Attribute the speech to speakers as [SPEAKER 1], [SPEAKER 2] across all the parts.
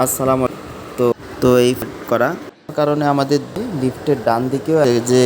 [SPEAKER 1] আসসালাম তো তো এই করা কারণে আমাদের লিফটের ডান দিকেও যে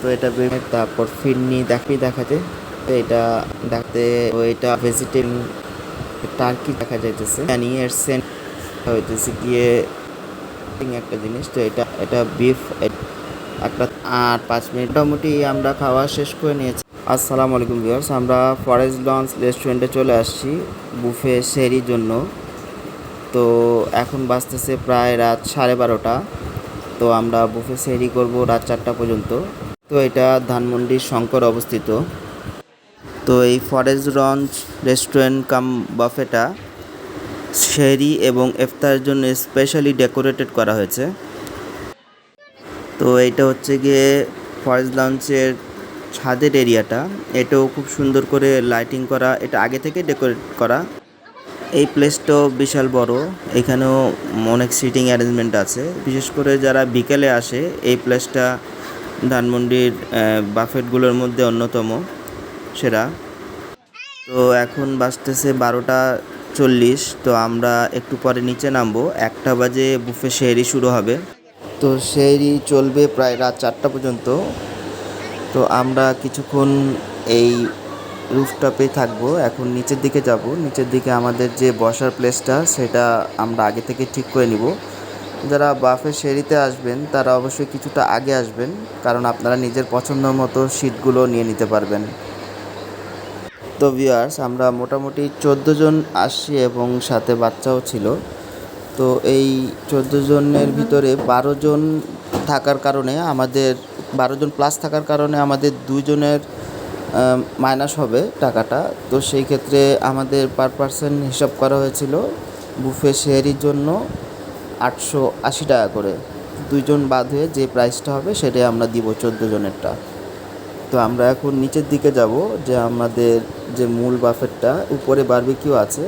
[SPEAKER 1] তো এটা তারপর ফিরনি দেখি দেখাতে, তো এটা দেখতে, তো এটা ভেজিটেবল টার্কি দেখা যাইতেছে। এর সেন্ট হইতেছে গিয়ে একটা জিনিস, তো এটা এটা বিফ একটা আর পাঁচ মিনিট। মোটামুটি আমরা খাওয়া শেষ করে নিয়েছি। আসসালামু আলাইকুম ভিউয়ার্স আমরা ফরেস্ট লঞ্চ রেস্টুরেন্টে চলে আসছি বুফে সেরির জন্য। তো এখন বাজতেছে প্রায় রাত সাড়ে বারোটা। তো আমরা বুফে সেরি করব রাত চারটা পর্যন্ত। তো এটা ধানমন্ডির শঙ্কর অবস্থিত। তো এই ফরেস্ট লঞ্চ রেস্টুরেন্ট কাম বাফেটা শেরি এবং ইফতারের জন্য স্পেশালি ডেকোরেটেড করা হয়েছে। তো এইটা হচ্ছে গিয়ে ফরেস্ট লঞ্চের ছাদের এরিয়াটা এটাও খুব সুন্দর করে লাইটিং করা। এটা আগে থেকে ডেকোরেট করা। এই প্লেসটাও বিশাল বড়। এখানেও অনেক সিটিং অ্যারেঞ্জমেন্ট আছে। বিশেষ করে যারা বিকেলে আসে, এই প্লেসটা ধানমন্ডির বাফেটগুলোর মধ্যে অন্যতম সেরা। তো এখন বাজতেছে বারোটা চল্লিশ। তো আমরা একটু পরে নিচে নামবো। একটা বাজে বুফে শেয়ারি শুরু হবে। তো শেয়ারি চলবে প্রায় রাত চারটা পর্যন্ত। তো আমরা কিছুক্ষণ এই রুফটপে থাকব। এখন নিচের দিকে যাব। নিচের দিকে আমাদের যে বসার প্লেসটা সেটা আমরা আগে থেকে ঠিক করে নিব। যারা বাফের সেরিতে আসবেন, তারা অবশ্যই কিছুটা আগে আসবেন, কারণ আপনারা নিজের পছন্দ মতো সিটগুলো নিয়ে নিতে পারবেন। তো ভিউয়ার্স আমরা মোটামুটি চোদ্দ জন আসছি এবং সাথে বাচ্চাও ছিল। তো এই চোদ্দ জনের ভিতরে বারো জন থাকার কারণে আমাদের, বারো জন প্লাস থাকার কারণে আমাদের দুজনের মাইনাস হবে টাকাটা। তো সেই ক্ষেত্রে আমাদের পার পার্সন হিসাব করা হয়েছিল বুফে শেয়ারির জন্য আটশো আশি টাকা করে। দুইজন বাদ হয়ে যে প্রাইসটা হবে সেটাই আমরা দিব চোদ্দ জনেরটা। তো আমরা এখন নিচের দিকে যাব যে আমাদের যে মূল বাফেটটা উপরে বারবিকিউ আছে।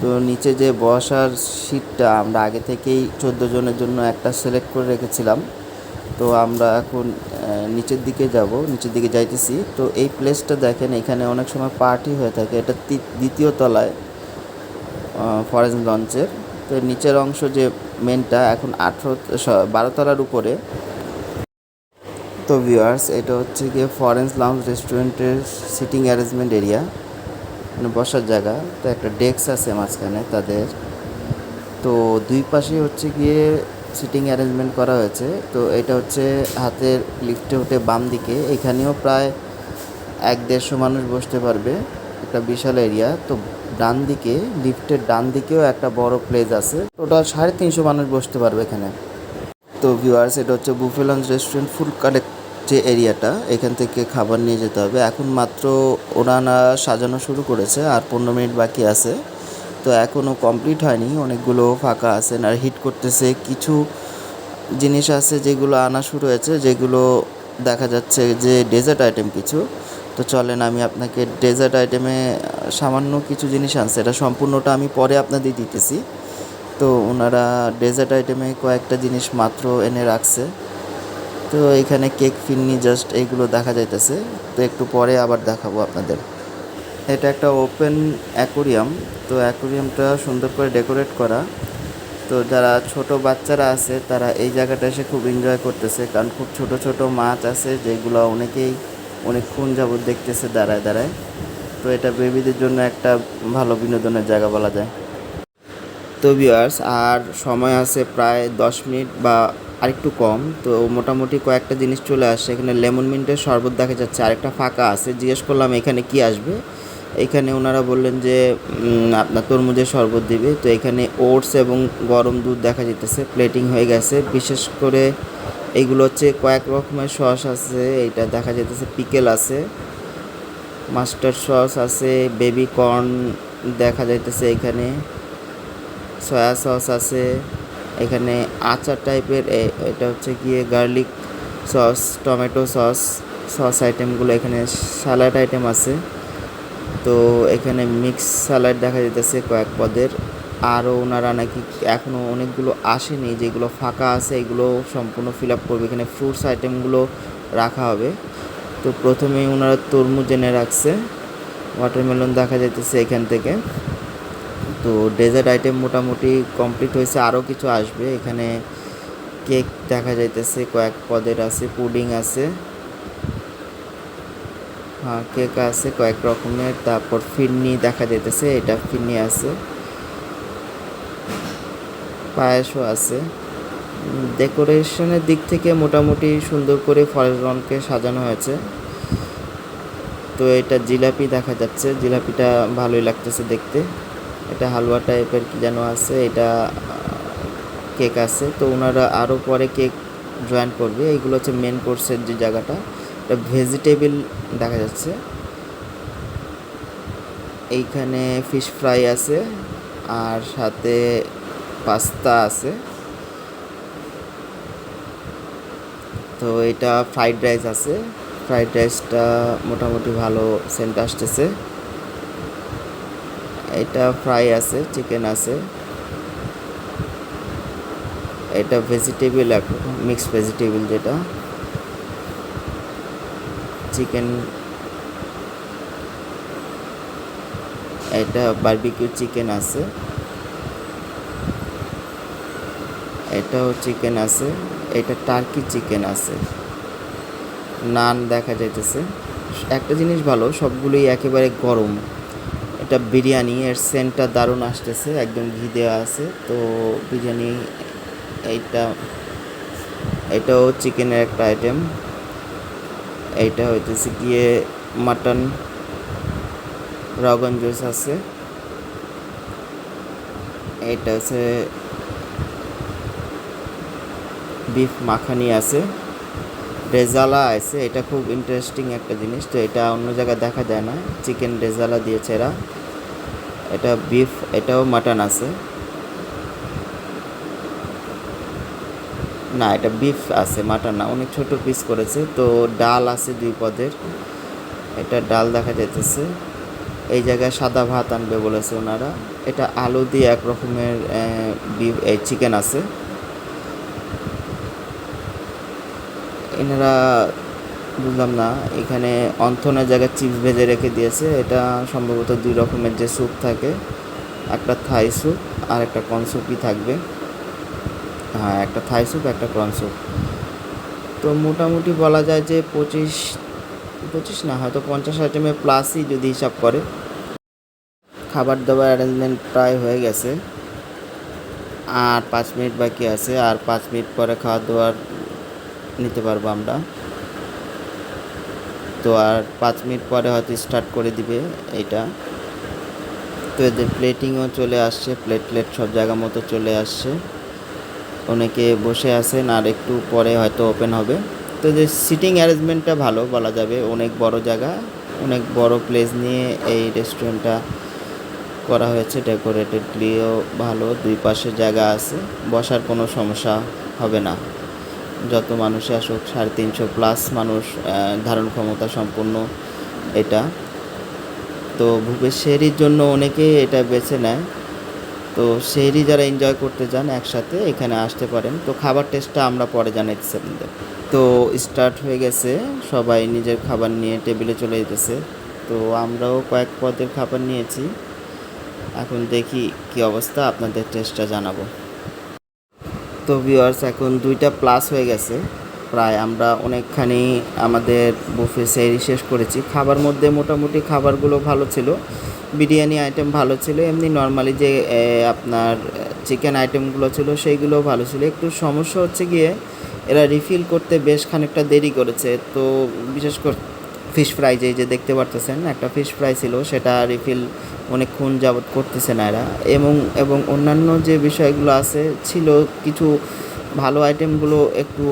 [SPEAKER 1] তো নিচে যে বসার সিটটা আমরা আগে থেকেই চোদ্দ জনের জন্য একটা সিলেক্ট করে রেখেছিলাম। তো আমরা এখন নিচের দিকে যাব, নিচের দিকে যাইতেছি। তো এই প্লেসটা দেখেন, এখানে অনেক সময় পার্টি হয়ে থাকে। এটা দ্বিতীয় তলায় ফরেস্ট লঞ্চের তো নিচের অংশ যে মেনটা এখন আঠেরো বারো তলার উপরে। তো ভিউয়ার্স এটা হচ্ছে গিয়ে ফরেন্স লাউঞ্জ রেস্টুরেন্টের সিটিং অ্যারেঞ্জমেন্ট এরিয়া মানে বসার জায়গা। তো একটা ডেস্ক আছে মাঝখানে তাদের। তো দুই পাশে হচ্ছে গিয়ে সিটিং অ্যারেঞ্জমেন্ট করা হয়েছে। তো এটা হচ্ছে হাতের লিফটে উঠে বাম দিকে। এখানেও প্রায় এক দেড়শো মানুষ বসতে পারবে। একটা বিশাল এরিয়া তো ডান দিকে লিফটের ডান দিকেও একটা বড় প্লেস আছে। টোটাল সাড়ে তিনশো মানুষ বসতে পারবে এখানে। তো ভিউয়ার্স এটা হচ্ছে buffet lunch restaurant full collect যে এরিয়াটা এখান থেকে খাবার নিয়ে যেতে হবে। এখন মাত্র ওনারা সাজানো শুরু করেছে, আর পনেরো মিনিট বাকি আছে। তো এখনও কমপ্লিট হয়নি। অনেকগুলো ফাঁকা আছে আর হিট করতেছে। কিছু জিনিস আছে যেগুলো আনা শুরু হয়েছে, যেগুলো দেখা যাচ্ছে যে ডেজার্ট আইটেম কিছু। তো চলেন আমি আপনাকে ডেজার্ট আইটেমে সামান্য কিছু জিনিস আনছে। এটা সম্পূর্ণটা আমি পরে আপনাদের দিতেছি। তো ওনারা ডেজার্ট আইটেমে কয়েকটা জিনিস মাত্র এনে রাখছে। তো এখানে কেক ফিরনি জাস্ট এইগুলো দেখা যাইতেছে। তো একটু পরে আবার দেখাবো আপনাদের। এটা একটা ওপেন অ্যাকোরিয়াম তো অ্যাকোরিয়ামটা সুন্দর করে ডেকোরেট করা। তো যারা ছোট বাচ্চারা আছে, তারা এই জায়গাটা এসে খুব এনজয় করতেছে, কারণ খুব ছোট ছোট মাছ আছে, যেগুলো অনেকেই অনেকক্ষণ যাবত দেখতেছে দাঁড়ায় দাঁড়ায়। তো এটা বেবিদের জন্য একটা ভালো বিনোদনের জায়গা বলা যায়। তো ভিউয়ার্স আর সময় আছে প্রায় দশ মিনিট বা আরেকটু কম, তো মোটামুটি কয়েকটা জিনিস চলে আসছে এখানে লেমন মিন্টের শরবত দেখা যাচ্ছে, আরেকটা ফাঁকা আছে। জিজ্ঞেস করলাম, এখানে কি আসবে? এখানে ওনারা বললেন যে আপনার তরমুজের শরবত দিবে। তো এখানে ওটস এবং গরম দুধ দেখা যেতেছে প্লেটিং হয়ে গেছে। বিশেষ করে এইগুলো হচ্ছে কয়েক রকমের সস আছে এটা দেখা যেতেছে পিকেল আছে মাস্টার্ড সস আছে, বেবি কর্ন দেখা যাইতেছে এখানে, সয়া সস আছে, এখানে আচার টাইপের এটা হচ্ছে গিয়ে garlic sauce, tomato sauce sauce আইটেমগুলো এখানে, স্যালাড আইটেম আছে। তো এখানে মিক্স স্যালাড দেখা যেতেছে কয়েক পদের। আরও ওনারা নাকি এখনও অনেকগুলো আসেনি, যেগুলো ফাঁকা আছে, এগুলো সম্পূর্ণ ফিল আপ করবে। এখানে ফ্রুটস আইটেমগুলো রাখা হবে। তো প্রথমেই ওনারা তরমুজ এনে রাখছে। ওয়াটারমেলন দেখা যাইতেছে এখান থেকে। তো ডেজার্ট আইটেম মোটামুটি কমপ্লিট হয়েছে আরও কিছু আসবে। এখানে কেক দেখা যাইতেছে, কয়েক পদের আছে পুডিং আছে। কেক আছে, কয়েক রকমের। তারপর ফিরনি দেখা যাইতেছে, এটা ফিরনি আছে। পায়েসও আছে। ডেকোরেশনের দিক থেকে মোটামুটি সুন্দর করে ফরেস্ট গ্রাউন্ডকে সাজানো হয়েছে। তো এটা জিলাপি দেখা যাচ্ছে। জিলাপিটা ভালোই লাগতেছে দেখতে। এটা হালুয়া টাইপের কি যেন আছে, এটা কেক আছে। তো ওনারা আরও পরে কেক জয়েন করবে। এইগুলো হচ্ছে মেন কোর্সের যে জায়গাটা। ভেজিটেবল দেখা যাচ্ছে। এইখানে ফিশ ফ্রাই আছে আর সাথে পাস্তা আছে। তো এটা ফ্রাইড রাইস আছে। ফ্রাইড রাইসটা মোটামুটি ভালো সেন্ট আসতেছে। এটা ফ্রাই আছে, চিকেন আছে। এটা ভেজিটেবিল ভেজিটেবল মিক্সড ভেজিটেবল যেটা। চিকেন এটা বারবিকিউ চিকেন আছে। এটাও চিকেন আছে। এটা টার্কি চিকেন আছে। নান দেখা যাইতেছে। একটা জিনিস ভালো, সবগুলোই একেবারে গরম। এটা বিরিয়ানি, এর সেন্টটা দারুণ আসতেছে, একদম ঘি দেওয়া আছে। তো বিরিয়ানি, এইটা, এটাও চিকেনের একটা আইটেম এইটা হইতেছে গিয়ে মাটন রগন জুস আছে। এটা হচ্ছে বিফ মাখানি আছে। রেজালা আছে, এটা খুব ইন্টারেস্টিং একটা জিনিস। তো এটা অন্য জায়গায় দেখা যায় না। চিকেন রেজালা দিয়েছে এরা। এটা বিফ এটাও মাটন আছে। না, এটা বিফ আছে মাটন না, অনেক ছোট পিস করেছে। তো ডাল আছে দুই পদের। এটা ডাল দেখা যাইতেছে। এই জায়গায় সাদা ভাত আনবে বলেছে ওনারা। এটা আলু দিয়ে এক রকমের বিফ এই চিকেন আছে। এনারা, বুঝলাম না, এখানে অন্থনের জায়গায় চিপস ভেজে রেখে দিয়েছে। এটা সম্ভবত দুই রকমের যে স্যুপ থাকে, একটা থাই স্যুপ আর একটা কর্ন স্যুপই থাকবে। হ্যাঁ একটা থাই স্যুপ একটা কর্ন স্যুপ তো মোটামুটি বলা যায় যে পঁচিশ পঁচিশ না, হয়তো পঞ্চাশ আইটেমের প্লাসই যদি হিসাব করে। খাবার দাবার অ্যারেঞ্জমেন্ট প্রায় হয়ে গেছে। আর পাঁচ মিনিট বাকি আছে, আর পাঁচ মিনিট পরে খাওয়া দাওয়ার নিতে পারব আমরা। তো আর পাঁচ মিনিট পরে হয়তো স্টার্ট করে দিবে এটা তো এদের প্লেটিংও চলে আসছে প্লেট প্লেট সব জায়গা মতো চলে আসছে। অনেকে বসে আছেন আর একটু পরে হয়তো ওপেন হবে। তো যে সিটিং অ্যারেঞ্জমেন্টটা ভালো বলা যাবে, অনেক বড় জায়গা, অনেক বড় প্লেস নিয়ে এই রেস্টুরেন্টটা করা হয়েছে ডেকোরেটেডলিও ভালো, দুই পাশে জায়গা আছে, বসার কোনো সমস্যা হবে না। যত মানুষে আসুক, সাড়ে তিনশো প্লাস মানুষ ধারণ ক্ষমতা সম্পূর্ণ এটা। তো ভূপেশ শেহরির জন্য অনেকে এটা বেছে নেয়। তো শেহরি যারা এনজয় করতে যান একসাথে এখানে আসতে পারেন। তো খাবার টেস্টটা আমরা পরে জানাইতেছি আপনাদের। তো স্টার্ট হয়ে গেছে, সবাই নিজের খাবার নিয়ে টেবিলে চলে যেতেছে তো আমরাও কয়েক পদের খাবার নিয়েছি। এখন দেখি কি অবস্থা, আপনাদের টেস্টটা জানাব। তো ভিউয়ার্স এখন দুইটা প্লাস হয়ে গেছে। প্রায় আমরা অনেকখানি আমাদের বুফে সেরি শেষ করেছি। খাবার মধ্যে মোটামুটি খাবারগুলো ভালো ছিল। বিরিয়ানি আইটেম ভালো ছিল। এমনি নর্মালি যে আপনার চিকেন আইটেমগুলো ছিল সেইগুলো ভালো ছিল। একটু সমস্যা হচ্ছে গিয়ে এরা রিফিল করতে বেশ খানিকটা দেরি করেছে। তো বিশেষ করে ফিশ ফ্রাই যে যে দেখতে পারতেছেন, একটা ফিশ ফ্রাই ছিল, সেটা রিফিল অনেকক্ষণ যাবৎ করতেছে না এরা। এবং এবং অন্যান্য যে বিষয়গুলো আছে, ছিল কিছু ভালো আইটেমগুলো একটু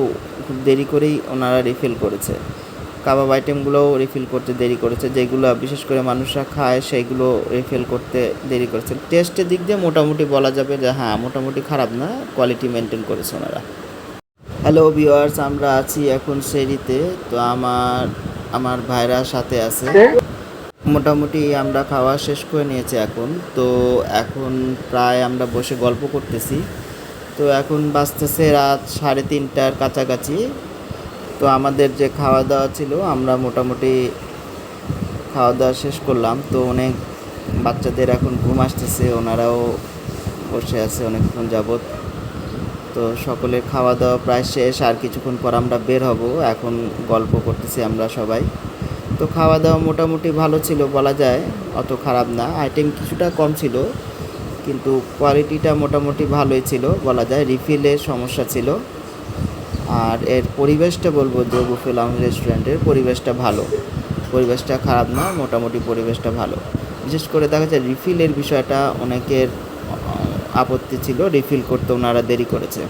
[SPEAKER 1] খুব দেরি করেই ওনারা রিফিল করেছে। কাবাব আইটেমগুলোও রিফিল করতে দেরি করেছে। যেগুলো বিশেষ করে মানুষরা খায় সেইগুলো রিফিল করতে দেরি করেছে। টেস্টের দিক দিয়ে মোটামুটি বলা যাবে যে হ্যাঁ মোটামুটি খারাপ না কোয়ালিটি মেনটেন করেছে ওনারা। হ্যালো ভিওয়ার্স আমরা আছি এখন সেরিতে তো আমার আমার ভাইরা সাথে আছে। মোটামুটি আমরা খাওয়া শেষ করে নিয়েছি এখন। তো এখন প্রায় আমরা বসে গল্প করতেছি। তো এখন বাজতেছে রাত সাড়ে তিনটার কাছাকাছি। তো আমাদের যে খাওয়া দাওয়া ছিল, আমরা মোটামুটি খাওয়া দাওয়া শেষ করলাম। তো অনেক বাচ্চাদের এখন ঘুম আসতেছে, ওনারাও বসে আছে অনেকক্ষণ যাবত তো সকলের খাওয়া দাওয়া প্রায় শেষ, আর কিছুক্ষণ পর আমরা বের হব। এখন গল্প করতেছি আমরা সবাই। তো খাওয়া দাওয়া মোটামুটি ভালো ছিল বলা যায়, অত খারাপ না। আইটেম কিছুটা কম ছিল। কিন্তু কোয়ালিটিটা মোটামুটি ভালোই ছিল, বলা যায় রিফিলের সমস্যা ছিল। আর এর পরিবেশটা বলব যে বুফে লাউঞ্জ রেস্টুরেন্টের পরিবেশটা ভালো। পরিবেশটা খারাপ না, মোটামুটি পরিবেশটা ভালো। বিশেষ করে দেখা যায় রিফিলের বিষয়টা অনেকের আপত্তি ছিল রিফিল করতে ওনারা দেরি করেছে।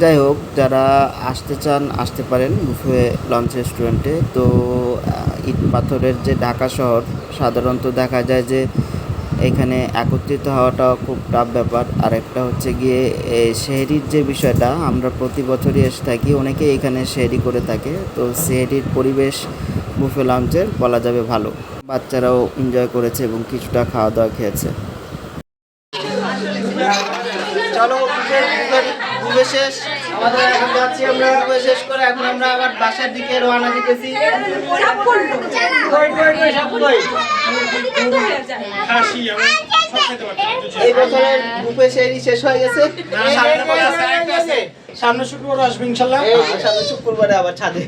[SPEAKER 1] যাই হোক, যারা আসতে চান, আসতে পারেন বুফে লঞ্চ রেস্টুরেন্টে তো ইট পাথরের যে ঢাকা শহর, সাধারণত দেখা যায় যে এখানে একত্রিত হওয়াটা খুব টাফ ব্যাপার। আর একটা হচ্ছে গিয়ে শেহরির যে বিষয়টা, আমরা প্রতি বছরই এসে থাকি, অনেকে এখানে শেহরি করে থাকে। তো শেহরির পরিবেশ বুফে লাঞ্চের বলা যাবে ভালো। বাচ্চারাও এনজয় করেছে এবং কিছুটা খাওয়া দাওয়া খেয়েছে। চলো বুফে শেষ। আমাদের এখন যাচ্ছি আমরা। বুফে শেষ করে এখন আমরা আবার বাসার দিকে রওনা দিতেছি। এই বছরের বুফে শেহরি শেষ হয়ে গেছে। সামনে
[SPEAKER 2] শুক্রবার আসবে ইনশাল্লাহ।
[SPEAKER 1] সামনে শুক্রবারে আবার ছাদে।